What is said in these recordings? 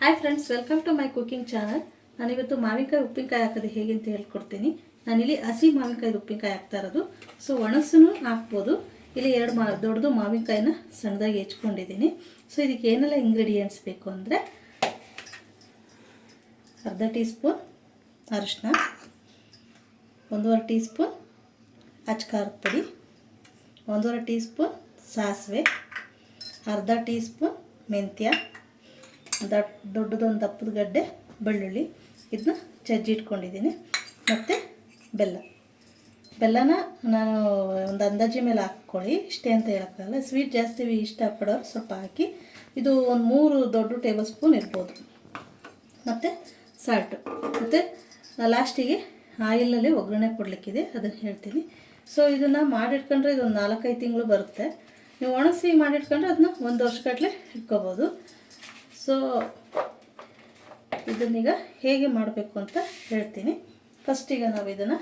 Hi friends welcome to my cooking channel ನಾನಿವತ್ತು ಮಾವಿನಕಾಯಿ ಉಪ್ಪಿನಕಾಯಿ ಹಾಕೋದು ಹೇಗೆ ಅಂತ ಹೇಳ್ಕೊಡ್ತೀನಿ. ನಾನಿಲ್ಲಿ ಹಸಿ ಮಾವಿನಕಾಯಿ ಉಪ್ಪಿನಕಾಯಿ ಹಾಕ್ತಾ ಇರೋದು. ಸೊ ಒಣಸೂ ಹಾಕ್ಬೋದು. ಇಲ್ಲಿ ಎರಡು ಮಾ ದೊಡ್ಡದು ಮಾವಿನಕಾಯಿನ ಸಣ್ಣದಾಗಿ ಹೆಚ್ಕೊಂಡಿದ್ದೀನಿ. ಸೊ ಇದಕ್ಕೆ ಏನೆಲ್ಲ ಇಂಗ್ರೀಡಿಯೆಂಟ್ಸ್ ಬೇಕು ಅಂದರೆ ಅರ್ಧ ಟೀ ಸ್ಪೂನ್ ಅರಿಶಿನ ಒಂದೂವರೆ ಟೀ ಸ್ಪೂನ್ ಪುಡಿ, ಒಂದೂವರೆ ಟೀ ಸ್ಪೂನ್ ಸಾಸಿವೆ, ಅರ್ಧ ಟೀ ಸ್ಪೂನ್ ಮೆಂತ್ಯ ದಟ್ ದೊಡ್ಡದೊಂದು ದಪ್ಪದ ಗಡ್ಡೆ, ಬೆಳ್ಳುಳ್ಳಿ ಇದನ್ನ ಚಜ್ಜಿ ಇಟ್ಕೊಂಡಿದ್ದೀನಿ ಮತ್ತು ಬೆಲ್ಲ. ಬೆಲ್ಲನ ನಾನು ಒಂದು ಅಂದಾಜಿ ಮೇಲೆ ಹಾಕ್ಕೊಳ್ಳಿ. ಇಷ್ಟೇ ಅಂತ ಹೇಳೋಕ್ಕಾಗಲ್ಲ. ಸ್ವೀಟ್ ಜಾಸ್ತಿ ಇಷ್ಟಪಡೋರು ಸ್ವಲ್ಪ ಹಾಕಿ. ಇದು ಒಂದು ಮೂರು ದೊಡ್ಡ ಟೇಬಲ್ ಸ್ಪೂನ್ ಇರ್ಬೋದು. ಮತ್ತು ಸಾಲ್ಟು ಮತ್ತು ಲಾಸ್ಟಿಗೆ ಆಯಿಲಲ್ಲಿ ಒಗ್ಗರಣೆ ಕೊಡಲಿಕ್ಕಿದೆ. ಅದನ್ನು ಹೇಳ್ತೀನಿ. ಸೊ ಇದನ್ನು ಮಾಡಿಟ್ಕೊಂಡ್ರೆ ಇದೊಂದು ನಾಲ್ಕೈದು ತಿಂಗಳು ಬರುತ್ತೆ. ನೀವು ಒಣಸಿ ಮಾಡಿಟ್ಕೊಂಡ್ರೆ ಅದನ್ನ ಒಂದು ವರ್ಷಗಟ್ಟಲೆ ಇಟ್ಕೋಬೋದು. ಸೊ, ಇದನ್ನೀಗ ಹೇಗೆ ಮಾಡಬೇಕು ಅಂತ ಹೇಳ್ತೀನಿ. ಫಸ್ಟ್ ಈಗ ನಾವು ಇದನ್ನು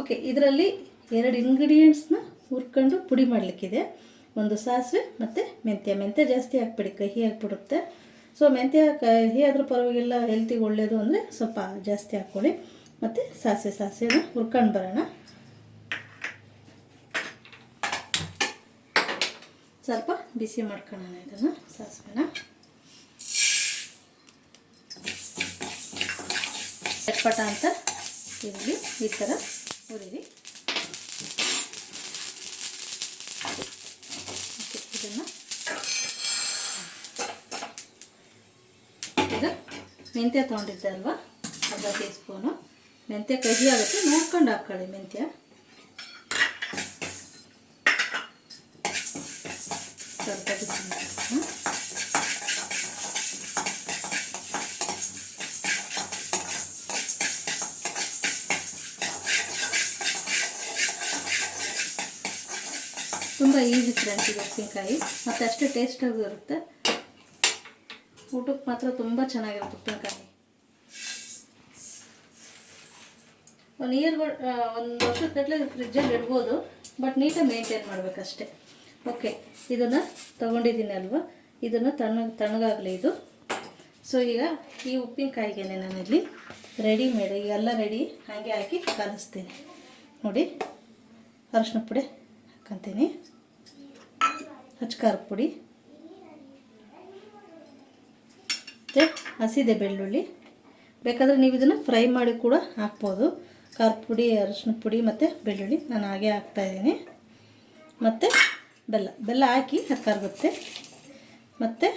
ಓಕೆ ಇದರಲ್ಲಿ ಎರಡು ಇಂಗ್ರೀಡಿಯೆಂಟ್ಸ್ನ ಹುರ್ಕೊಂಡು ಪುಡಿ ಮಾಡಲಿಕ್ಕಿದೆ. ಒಂದು ಸಾಸಿವೆ ಮತ್ತು ಮೆಂತ್ಯ. ಮೆಂತ್ಯ ಜಾಸ್ತಿ ಹಾಕ್ಬಿಡಿ, ಕಹಿ ಹಾಕ್ಬಿಡುತ್ತೆ. ಸೊ ಮೆಂತ್ಯ, ಕಹಿ ಆದರೂ ಪರವಾಗಿಲ್ಲ ಹೆಲ್ತಿಗೆ ಒಳ್ಳೆಯದು ಅಂದರೆ ಸ್ವಲ್ಪ ಜಾಸ್ತಿ ಹಾಕ್ಕೊಳ್ಳಿ. ಮತ್ತು ಸಾಸಿವೆ, ಸಾಸಿವೆನ ಹುರ್ಕೊಂಡು ಬರೋಣ. ಸ್ವಲ್ಪ ಬಿಸಿ ಮಾಡ್ಕೊಳ್ಳೋಣ ಇದನ್ನು, ಸಾಸಿವೆನ. ಚಟ್ಪಟ ಅಂತ ಇರಲಿ ಈ ಥರ ಹುರಿರಿ. ಇದನ್ನು ಈಗ ಮೆಂತ್ಯ ತೊಗೊಂಡಿದ್ದೆ ಅಲ್ವಾ? ಅರ್ಧ ಟೀ ಸ್ಪೂನು ಮೆಂತ್ಯ ಕಹಿ ಆಗುತ್ತೆ, ನೋಡ್ಕೊಂಡು ಹಾಕ್ಕೊಳ್ಳಿ ಮೆಂತ್ಯ. ಸ್ವಲ್ಪ ಬಿಸಿ. ತುಂಬ ಈಸಿ ಫ್ರೆಂಡ್ಸ್ ಇದು ಉಪ್ಪಿನಕಾಯಿ ಮತ್ತು ಅಷ್ಟೇ ಟೇಸ್ಟಾಗೂ ಇರುತ್ತೆ. ಊಟಕ್ಕೆ ಮಾತ್ರ ತುಂಬ ಚೆನ್ನಾಗಿರುತ್ತೆ ಉಪ್ಪಿನಕಾಯಿ. ಒಂದು ಇಯರ್ ಒಂದು ವರ್ಷದ ಗಟ್ಟಲೆ ಫ್ರಿಜ್ಜಲ್ಲಿ ಇಡ್ಬೋದು ಬಟ್ ನೀಟಾಗಿ ಮೇಂಟೈನ್ ಮಾಡಬೇಕಷ್ಟೆ. ಓಕೆ, ಇದನ್ನು ತೊಗೊಂಡಿದ್ದೀನಿ ಅಲ್ವಾ? ಇದನ್ನು ತಣ್ಣ ತಣ್ಣಗಾಗಲಿ ಇದು. ಸೊ ಈಗ ಈ ಉಪ್ಪಿನಕಾಯಿಗೆ ನಾನಿಲ್ಲಿ ರೆಡಿ ಮೇಡ್, ಈಗೆಲ್ಲ ರೆಡಿ ಹಾಗೆ ಹಾಕಿ ಕಲಿಸ್ತೀನಿ. ನೋಡಿ, ಅರಶಿನ ಪುಡಿ ಹಾಕ್ಕೊತೀನಿ ಹಚ್ಕಾರ ಪುಡಿ. ಮತ್ತು ಹಸಿದೆ ಬೆಳ್ಳುಳ್ಳಿ. ಬೇಕಾದರೆ ನೀವು ಇದನ್ನು ಫ್ರೈ ಮಾಡಿ ಕೂಡ ಹಾಕ್ಬೋದು. ಖಾರ ಪುಡಿ, ಅರಶಿನ ಪುಡಿ ಮತ್ತು ಬೆಳ್ಳುಳ್ಳಿ ನಾನು ಹಾಗೆ ಹಾಕ್ತಾಯಿದ್ದೀನಿ ಮತ್ತು ಬೆಲ್ಲ ಬೆಲ್ಲ ಹಾಕಿ ಕರಗುತ್ತೆ ಮತ್ತು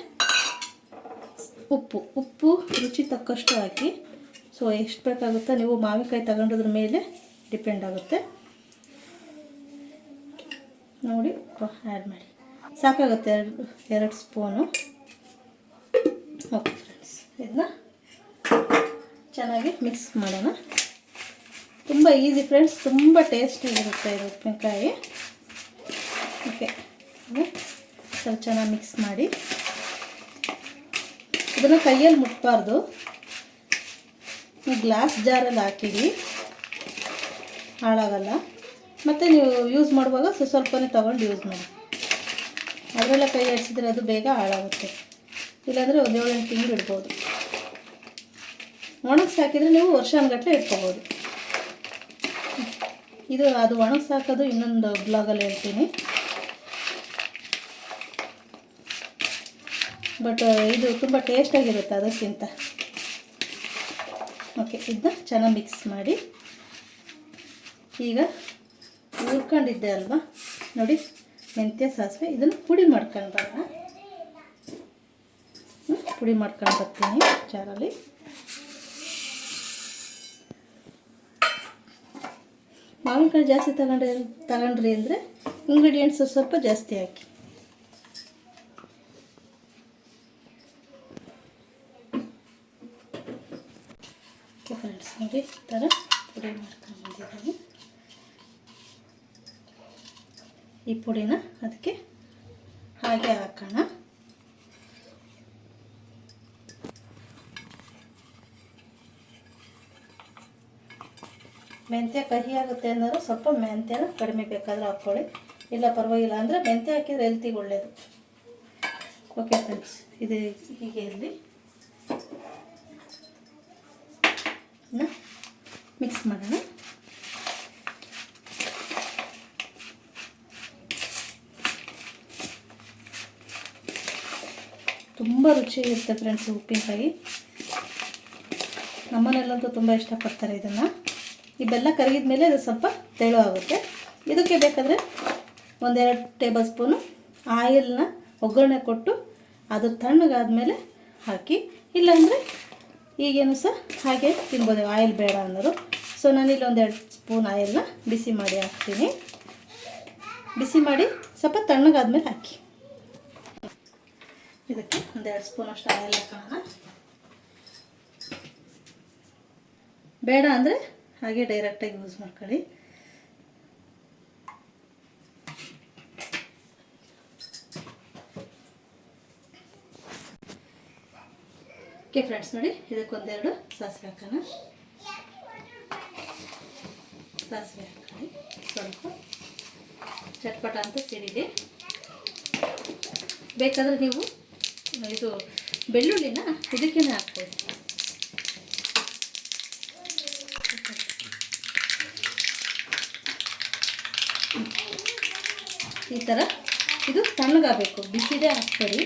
ಉಪ್ಪು ಉಪ್ಪು ರುಚಿ ತಕ್ಕಷ್ಟು ಹಾಕಿ. ಸೊ ಎಷ್ಟು ಬೇಕಾಗುತ್ತೋ? ನೀವು ಮಾವಿನಕಾಯಿ ತಗೊಂಡ್ರ ಮೇಲೆ ಡಿಪೆಂಡ್ ಆಗುತ್ತೆ. ನೋಡಿ ಆ್ಯಡ್ ಮಾಡಿ. ಸಾಕಾಗುತ್ತೆ ಎರಡು ಎರಡು ಸ್ಪೂನು ಓಕೆ ಫ್ರೆಂಡ್ಸ್ ಇದನ್ನ ಚೆನ್ನಾಗಿ ಮಿಕ್ಸ್ ಮಾಡೋಣ. ತುಂಬ ಈಸಿ ಫ್ರೆಂಡ್ಸ್ ತುಂಬ ಟೇಸ್ಟಿಯಾಗಿರುತ್ತೆ ಇದು ಉಪ್ಪಿನಕಾಯಿ. ಸ್ವಲ್ಪ ಚೆನ್ನಾಗಿ ಮಿಕ್ಸ್ ಮಾಡಿ. ಇದನ್ನು ಕೈಯಲ್ಲಿ ಮುಟ್ಬಾರ್ದು. ನೀವು ಗ್ಲಾಸ್ ಜಾರಲ್ಲಿ ಹಾಕಿಡಿ ಹಾಳಾಗಲ್ಲ. ಮತ್ತು ನೀವು ಯೂಸ್ ಮಾಡುವಾಗ ಸ್ವಲ್ಪ ಸ್ವಲ್ಪನೇ ತೊಗೊಂಡು ಯೂಸ್ ಮಾಡಿ. ಅದರಲ್ಲ ಕೈ ಆಡಿಸಿದ್ರೆ ಅದು ಬೇಗ ಹಾಳಾಗುತ್ತೆ. ಇಲ್ಲಾಂದರೆ ಒಂದು ಏಳೆಂಟು ತಿಂಗಳು ಇಡ್ಬೋದು. ಒಣಗಿಸಿ ಹಾಕಿದರೆ ನೀವು ವರ್ಷಾನುಗಟ್ಟಲೆ ಇಟ್ಕೋಬೋದು. ಇದು ಅದು ಒಣಗಿಸಿ ಹಾಕೋದು ಇನ್ನೊಂದು ಬ್ಲಾಗಲ್ಲಿ ಹೇಳ್ತೀನಿ. ಬಟ್ ಇದು ತುಂಬ ಟೇಸ್ಟಾಗಿರುತ್ತೆ ಅದಕ್ಕಿಂತ. ಓಕೆ ಇದನ್ನ ಚೆನ್ನಾಗಿ ಮಿಕ್ಸ್ ಮಾಡಿ. ಈಗ ಹುರ್ಕೊಂಡಿದ್ದೆ ಅಲ್ವಾ? ನೋಡಿ, ಮೆಂತ್ಯ ಸಾಸಿವೆ. ಇದನ್ನು ಪುಡಿ ಮಾಡ್ಕೊಂಡು ಬರೋಣ. ಪುಡಿ ಮಾಡ್ಕೊಂಡು ಬರ್ತೀನಿ ಚಾರಲ್ಲಿ ಮಾವಿನಕಾಯಿ ಜಾಸ್ತಿ ತಗೊಂಡ್ರೆ ತಗೊಂಡ್ರಿ ಅಂದರೆ ಇಂಗ್ರೀಡಿಯೆಂಟ್ಸು ಸ್ವಲ್ಪ ಜಾಸ್ತಿ ಹಾಕಿ. ಓಕೆ ಫ್ರೆಂಡ್ಸ್, ನೋಡಿ, ಈ ಥರ ಪುಡಿ ಮಾಡ್ಕೊಂಡು ಬಂದಿದ್ದೀನಿ. ಈ ಪುಡಿನ ಅದಕ್ಕೆ ಹಾಗೆ ಹಾಕೋಣ. ಮೆಂತ್ಯ ಕಹಿ ಆಗುತ್ತೆ ಅನ್ನೋರು ಸ್ವಲ್ಪ ಮೆಂತ್ಯನ ಕಡಿಮೆ ಬೇಕಾದ್ರೆ ಹಾಕ್ಕೊಳ್ಳಿ. ಇಲ್ಲ ಪರವಾಗಿಲ್ಲ ಅಂದರೆ ಮೆಂತ್ಯ ಹಾಕಿದ್ರೆ ಹೆಲ್ತಿಗೆ ಒಳ್ಳೆಯದು ಓಕೆ ಫ್ರೆಂಡ್ಸ್, ಇದು ಹೀಗೆ ಇರಲಿ. ಮಾಡೋಣ. ತುಂಬ ರುಚಿಯಾಗಿರುತ್ತೆ ಫ್ರೆಂಡ್ಸ್ ಉಪ್ಪಿನಕಾಯಿ. ನಮ್ಮನೆಲ್ಲಂತೂ ತುಂಬ ಇಷ್ಟಪಡ್ತಾರೆ ಇದನ್ನು. ಈ ಬೆಲ್ಲ ಕರಗಿದ ಮೇಲೆ ಅದು ಸ್ವಲ್ಪ ತೆಳು ಆಗುತ್ತೆ ಇದಕ್ಕೆ ಬೇಕಾದರೆ ಒಂದೆರಡು ಟೇಬಲ್ ಸ್ಪೂನು ಆಯಿಲ್ನ ಒಗ್ಗರಣೆ ಕೊಟ್ಟು ಅದು ತಣ್ಣಗಾದ್ಮೇಲೆ ಹಾಕಿ. ಇಲ್ಲಾಂದರೆ ಈಗೇನು ಸಹ ಹಾಗೆ ತಿನ್ಬೋದು. ಆಯಿಲ್ ಬೇಡ ಅನ್ನೋರು ಸೊ ನಾನಿಲ್ಲಿ ಒಂದೆರಡು ಸ್ಪೂನ್ ಆಯಿಲ್ನ ಬಿಸಿ ಮಾಡಿ ಹಾಕ್ತೀನಿ. ಬಿಸಿ ಮಾಡಿ ಸ್ವಲ್ಪ ತಣ್ಣಗಾದ್ಮೇಲೆ ಹಾಕಿ. ಇದಕ್ಕೆ ಒಂದೆರಡು ಸ್ಪೂನ್ ಅಷ್ಟು ಆಯಿಲ್ ಹಾಕೋಣ. ಬೇಡ ಅಂದರೆ ಹಾಗೆ ಡೈರೆಕ್ಟಾಗಿ ಯೂಸ್ ಮಾಡ್ಕೊಳ್ಳಿ. ಓಕೆ ಫ್ರೆಂಡ್ಸ್ ನೋಡಿ ಇದಕ್ಕೊಂದೆರಡು ಸಾಸಿವೆ ಹಾಕೋಣ. ಸಾಸಿವೆ ಸ್ವಲ್ಪ ಚಟ್ಪಟ ಅಂತ ಸಿಡಿದೆ ಬೇಕಾದರೆ ನೀವು ಇದು ಬೆಳ್ಳುಳ್ಳಿನ ಇದಕ್ಕೇ ಹಾಕ್ಬೋದು. ಈ ಥರ ಇದು ತಣ್ಣಗಾಗಬೇಕು. ಬಿಸಿದೇ ಹಾಕ್ಬೇಡಿ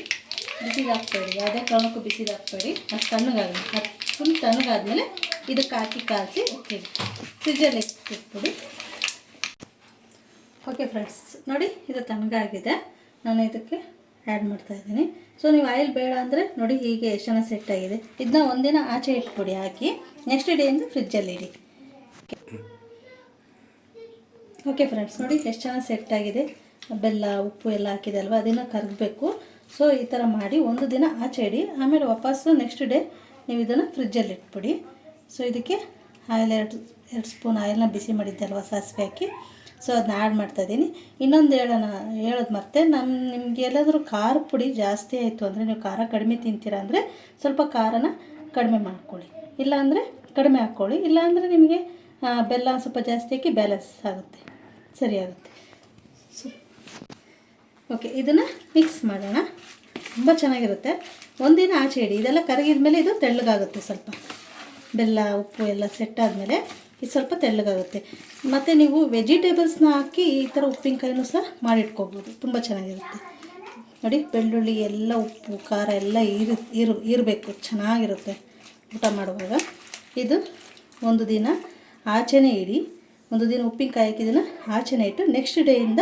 ಬಿಸಿದು ಹಾಕ್ಬೇಡಿ ಯಾವುದೇ ಕಾರಣಕ್ಕೂ ಬಿಸಿದು ಹಾಕ್ಬೇಡಿ ಅದು ತಣ್ಣಗಾಗಲಿ. ಅದು ಫುಲ್ ತಣ್ಣಗಾದ್ಮೇಲೆ ಇದಕ್ಕೆ ಹಾಕಿ ಕಾಯಿಸಿ ಫ್ರಿಜ್ಜಲ್ಲಿ ಇಟ್ಬಿಡಿ ಓಕೆ ಫ್ರೆಂಡ್ಸ್ ನೋಡಿ ಇದು ತಣ್ಣಗಾಗಿದೆ ನಾನು ಇದಕ್ಕೆ ಆ್ಯಡ್ ಮಾಡ್ತಾಯಿದ್ದೀನಿ ಸೊ ನೀವು ಆಯಿಲ್ ಬೇಡ ಅಂದರೆ ನೋಡಿ ಹೀಗೆ ಎಷ್ಟು ಸೆಟ್ ಆಗಿದೆ. ಇದನ್ನ ಒಂದಿನ ಆಚೆ ಇಟ್ಬಿಡಿ, ಹಾಕಿ. ನೆಕ್ಸ್ಟ್ ಡೇಯಿಂದ ಫ್ರಿಜ್ಜಲ್ಲಿ ಇಡಿ. ಓಕೆ ಫ್ರೆಂಡ್ಸ್ ನೋಡಿ ಎಷ್ಟು ಚೆನ್ನಾಗಿ ಸೆಟ್ ಆಗಿದೆ. ಬೆಲ್ಲ, ಉಪ್ಪು ಎಲ್ಲ ಹಾಕಿದೆ ಅಲ್ವಾ? ಅದನ್ನು ಕರಗಬೇಕು ಸೊ ಈ ಥರ ಮಾಡಿ ಒಂದು ದಿನ ಆಚೆ ಇಡಿ. ಆಮೇಲೆ ವಾಪಸ್ಸು ನೆಕ್ಸ್ಟ್ ಡೇ ನೀವು ಇದನ್ನು ಫ್ರಿಜ್ಜಲ್ಲಿ ಇಟ್ಬಿಡಿ. ಸೊ ಇದಕ್ಕೆ ಆಯಿಲ್ ಎರಡು ಎರಡು ಸ್ಪೂನ್ ಆಯಿಲ್ನ ಬಿಸಿ ಮಾಡಿದ್ದೆ ಅಲ್ವಾ ಸಾಸಿವೆ ಹಾಕಿ. ಸೊ ಅದನ್ನ ಆ್ಯಡ್ ಮಾಡ್ತಾಯಿದ್ದೀನಿ ಇನ್ನೊಂದು ಹೇಳೋಣ, ಹೇಳೋದು ಮತ್ತೆ ನಮ್ಮ ನಿಮ್ಗೆ ಎಲ್ಲಾದರೂ ಖಾರ ಪುಡಿ ಜಾಸ್ತಿ ಆಯಿತು ಅಂದರೆ, ನೀವು ಖಾರ ಕಡಿಮೆ ತಿಂತೀರಾ ಅಂದರೆ, ಸ್ವಲ್ಪ ಖಾರನ ಕಡಿಮೆ ಮಾಡ್ಕೊಳ್ಳಿ. ಇಲ್ಲಾಂದರೆ ಕಡಿಮೆ ಹಾಕ್ಕೊಳ್ಳಿ. ಇಲ್ಲಾಂದರೆ ನಿಮಗೆ ಬೆಲ್ಲ ಸ್ವಲ್ಪ ಜಾಸ್ತಿ ಹಾಕಿ ಬ್ಯಾಲೆನ್ಸ್ ಆಗುತ್ತೆ. ಸರಿ ಆಗುತ್ತೆ. ಸೊ, ಓಕೆ, ಇದನ್ನು ಮಿಕ್ಸ್ ಮಾಡೋಣ. ತುಂಬ ಚೆನ್ನಾಗಿರುತ್ತೆ. ಒಂದಿನ ಆಚೆ ಇಡಿ. ಇದೆಲ್ಲ ಕರಗಿದ ಮೇಲೆ ಇದು ತೆಳ್ಳಗಾಗುತ್ತೆ ಸ್ವಲ್ಪ. ಬೆಲ್ಲ, ಉಪ್ಪು ಎಲ್ಲ ಸೆಟ್ ಆದಮೇಲೆ ಇದು ಸ್ವಲ್ಪ ತೆಳ್ಳಗಾಗುತ್ತೆ. ಮತ್ತು ನೀವು ವೆಜಿಟೇಬಲ್ಸ್ನ ಹಾಕಿ ಈ ಥರ ಉಪ್ಪಿನಕಾಯಿನೂ ಸಹ ಮಾಡಿಟ್ಕೋಬೋದು. ತುಂಬ ಚೆನ್ನಾಗಿರುತ್ತೆ. ನೋಡಿ, ಬೆಳ್ಳುಳ್ಳಿ ಎಲ್ಲ, ಉಪ್ಪು, ಖಾರ ಎಲ್ಲ ಇರು ಇರು, ಇರಬೇಕು. ಚೆನ್ನಾಗಿರುತ್ತೆ ಊಟ ಮಾಡುವಾಗ. ಇದು ಒಂದು ದಿನ ಆಚೆನೇ ಇಡಿ. ಒಂದು ದಿನ ಉಪ್ಪಿನಕಾಯಿ ಹಾಕಿದ್ದನ್ನು ಆಚೆನೆ ಇಟ್ಟು ನೆಕ್ಸ್ಟ್ ಡೇಯಿಂದ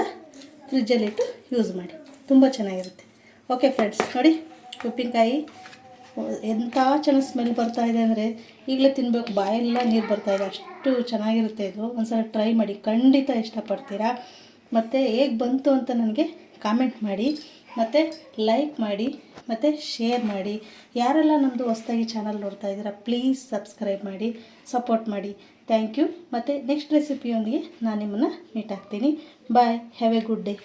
ಫ್ರಿಜ್ಜಲ್ಲಿಟ್ಟು ಯೂಸ್ ಮಾಡಿ. ತುಂಬ ಚೆನ್ನಾಗಿರುತ್ತೆ. ಓಕೆ ಫ್ರೆಂಡ್ಸ್ ನೋಡಿ, ಉಪ್ಪಿನಕಾಯಿ ಎಂಥ ಚೆನ್ನಾಗಿ ಸ್ಮೆಲ್ ಬರ್ತಾ ಇದೆ ಅಂದರೆ ಈಗಲೇ ತಿನ್ನಬೇಕು ಬಾಯೆಲ್ಲ ನೀರು ಬರ್ತಾ ಇದೆ, ಅಷ್ಟು ಚೆನ್ನಾಗಿರುತ್ತೆ ಇದು. ಒಂದ್ಸಲ ಟ್ರೈ ಮಾಡಿ, ಖಂಡಿತ ಇಷ್ಟಪಡ್ತೀರಾ? ಮತ್ತು ಹೇಗೆ ಬಂತು ಅಂತ ನನಗೆ ಕಾಮೆಂಟ್ ಮಾಡಿ, ಮತ್ತು ಲೈಕ್ ಮಾಡಿ, ಮತ್ತು ಶೇರ್ ಮಾಡಿ. ಯಾರೆಲ್ಲ ನಮ್ಮದು ಹೊಸ್ದಾಗಿ ಚಾನಲ್ ನೋಡ್ತಾ ಇದ್ದೀರಾ ಪ್ಲೀಸ್ ಸಬ್ಸ್ಕ್ರೈಬ್ ಮಾಡಿ ಸಪೋರ್ಟ್ ಮಾಡಿ. ಥ್ಯಾಂಕ್ ಯು ಮತ್ತು ನೆಕ್ಸ್ಟ್ ರೆಸಿಪಿಯೊಂದಿಗೆ ನಾನು ನಿಮ್ಮನ್ನು ಮೀಟ್ ಆಗ್ತೀನಿ. Bye have a good day